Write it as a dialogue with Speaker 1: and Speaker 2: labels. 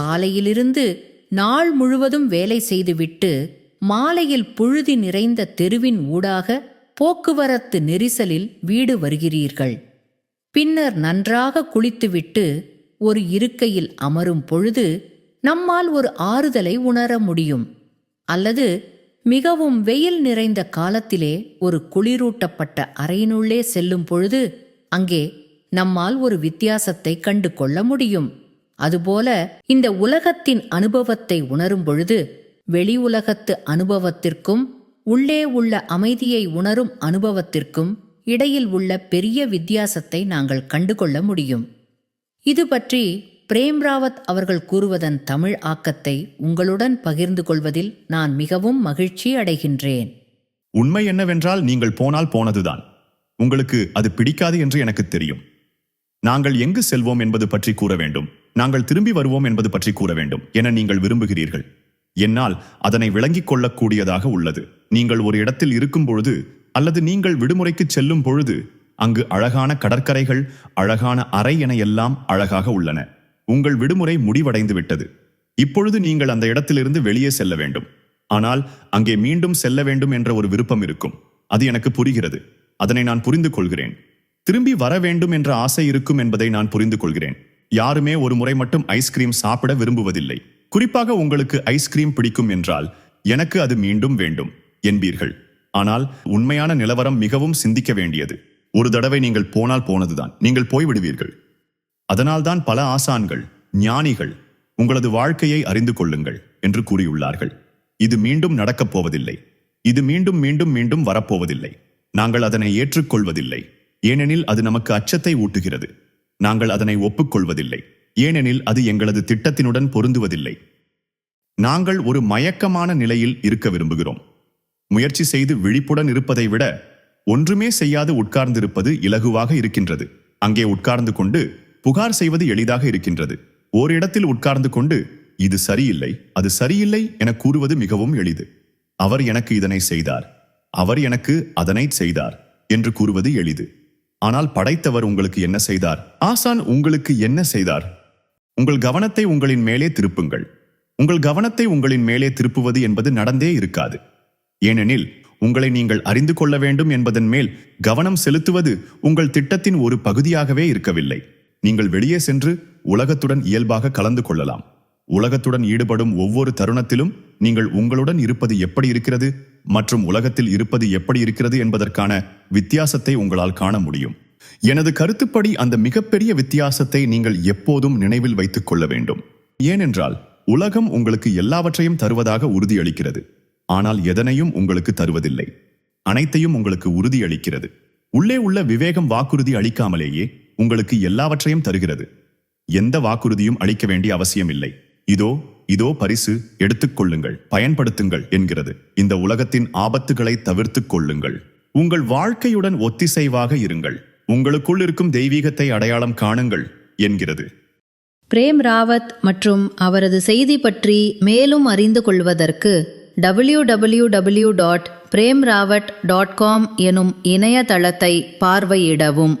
Speaker 1: காலையிலிருந்து நாள் முழுவதும் வேலை செய்துவிட்டு மாலையில் புழுதி நிறைந்த தெருவின் ஊடாக போக்குவரத்து நெரிசலில் வீடு வருகிறீர்கள். பின்னர் நன்றாக குளித்துவிட்டு ஒரு இருக்கையில் அமரும் பொழுது நம்மால் ஒரு ஆறுதலை உணர முடியும். அல்லது மிகவும் வெயில் நிறைந்த காலத்திலே ஒரு குளிரூட்டப்பட்ட அறையினுள்ளே செல்லும் பொழுது அங்கே நம்மால் ஒரு வித்தியாசத்தை கண்டு கொள்ள முடியும். அதுபோல இந்த உலகத்தின் அனுபவத்தை உணரும் பொழுது வெளி உலகத்து அனுபவத்திற்கும் உள்ளே உள்ள அமைதியை உணரும் அனுபவத்திற்கும் இடையில் உள்ள பெரிய வித்தியாசத்தை நாங்கள் கண்டுகொள்ள முடியும். இது பற்றி பிரேம் ராவத் அவர்கள் கூறுவதன் தமிழ் ஆக்கத்தை உங்களுடன் பகிர்ந்து கொள்வதில் நான் மிகவும் மகிழ்ச்சி அடைகின்றேன்.
Speaker 2: உண்மை என்னவென்றால் நீங்கள் போனால் போனதுதான். உங்களுக்கு அது பிடிக்காது என்று எனக்கு தெரியும். நாங்கள் எங்கு செல்வோம் என்பது பற்றி கூற வேண்டும். நாங்கள் திரும்பி வருவோம் என்பது பற்றி கூற வேண்டும். என நீங்கள் விரும்புகிறீர்கள். என்னால் அதனை விளங்கிக் கொள்ளக்கூடியதாக உள்ளது. நீங்கள் ஒரு இடத்தில் இருக்கும் பொழுது அல்லது நீங்கள் விடுமுறைக்கு செல்லும் பொழுது அங்கு அழகான கடற்கரைகள் அழகான அறை என எல்லாம் அழகாக உள்ளன. உங்கள் விடுமுறை முடிவடைந்து விட்டது. இப்பொழுது நீங்கள் அந்த இடத்திலிருந்து வெளியே செல்ல வேண்டும். ஆனால் அங்கே மீண்டும் செல்ல வேண்டும் என்ற ஒரு விருப்பம் இருக்கும். அது எனக்கு புரிகிறது. அதனை நான் புரிந்து கொள்கிறேன் திரும்பி வர வேண்டும் என்ற ஆசை இருக்கும் என்பதை நான் புரிந்து கொள்கிறேன் யாருமே ஒரு முறை மட்டும் ஐஸ்கிரீம் சாப்பிட விரும்புவதில்லை. குறிப்பாக உங்களுக்கு ஐஸ்கிரீம் பிடிக்கும் என்றால் எனக்கு அது மீண்டும் வேண்டும் என்பீர்கள். ஆனால் உண்மையான நிலவரம் மிகவும் சிந்திக்க வேண்டியது. ஒரு தடவை நீங்கள் போனால் போனதுதான் நீங்கள் போய்விடுவீர்கள். அதனால்தான் பல ஆசான்கள் ஞானிகள் உங்களது வாழ்க்கையை அறிந்து கொள்ளுங்கள் என்று கூறியுள்ளார்கள். இது மீண்டும் நடக்கப் போவதில்லை. இது மீண்டும் மீண்டும் மீண்டும் வரப்போவதில்லை. நாங்கள் அதனை ஏற்றுக்கொள்வதில்லை. ஏனெனில் அது நமக்கு அச்சத்தை ஊட்டுகிறது. நாங்கள் அதனை ஒப்புக்கொள்வதில்லை. ஏனெனில் அது எங்களது திட்டத்தினுடன் பொருந்துவதில்லை. நாங்கள் ஒரு மயக்கமான நிலையில் இருக்க விரும்புகிறோம். முயற்சி செய்து விழிப்புடன் இருப்பதை விட ஒன்றுமே செய்யாது உட்கார்ந்திருப்பது இலகுவாக இருக்கின்றது. அங்கே உட்கார்ந்து கொண்டு புகார் செய்வது எளிதாக இருக்கின்றது. ஓரிடத்தில் உட்கார்ந்து கொண்டு இது சரியில்லை அது சரியில்லை என கூறுவது மிகவும் எளிது. அவர் எனக்கு இதனை செய்தார். அவர் எனக்கு அதனை செய்தார் என்று கூறுவது எளிது. ஆனால் படைத்தவர் உங்களுக்கு என்ன செய்தார்? ஆசான் உங்களுக்கு என்ன செய்தார்? உங்கள் கவனத்தை உங்களின் மேலே திருப்புங்கள். உங்கள் கவனத்தை உங்களின் மேலே திருப்புவது என்பது நடந்தே இருக்காது. ஏனெனில் உங்களை நீங்கள் அறிந்து கொள்ள வேண்டும் என்பதன் மேல் கவனம் செலுத்துவது உங்கள் திட்டத்தின் ஒரு பகுதியாகவே இருக்கவில்லை. நீங்கள் வெளியே சென்று உலகத்துடன் இயல்பாக கலந்து கொள்ளலாம். உலகத்துடன் ஈடுபடும் ஒவ்வொரு தருணத்திலும் நீங்கள் உங்களுடன் இருப்பது எப்படி இருக்கிறது? மற்றும் உலகத்தில் இருப்பது எப்படி இருக்கிறது என்பதற்கான வித்தியாசத்தை உங்களால் காண முடியும். எனது கருத்துப்படி அந்த மிகப்பெரிய வித்தியாசத்தை நீங்கள் எப்போதும் நினைவில் வைத்துக் கொள்ள வேண்டும். ஏனென்றால் உலகம் உங்களுக்கு எல்லாவற்றையும் தருவதாக உறுதியளிக்கிறது. ஆனால் எதனையும் உங்களுக்கு தருவதில்லை. அனைத்தையும் உங்களுக்கு உறுதியளிக்கிறது. உள்ளே உள்ள விவேகம் வாக்குறுதி அளிக்காமலேயே உங்களுக்கு எல்லாவற்றையும் தருகிறது. எந்த வாக்குறுதியும் அளிக்க வேண்டிய அவசியமில்லை. இதோ இதோ பரிசு எடுத்துக்கொள்ளுங்கள் பயன்படுத்துங்கள் என்கிறது. இந்த உலகத்தின் ஆபத்துகளை தவிர்த்து கொள்ளுங்கள். உங்கள் வாழ்க்கையுடன் ஒத்திசைவாக இருங்கள். உங்களுக்குள் இருக்கும் தெய்வீகத்தை அடையாளம் காணுங்கள் என்கிறது.
Speaker 3: பிரேம் ராவத் மற்றும் அவரது செய்தி பற்றி மேலும் அறிந்து கொள்வதற்கு W W W dot Prem Rawat dot com எனும் இணையதளத்தை பார்வையிடவும்.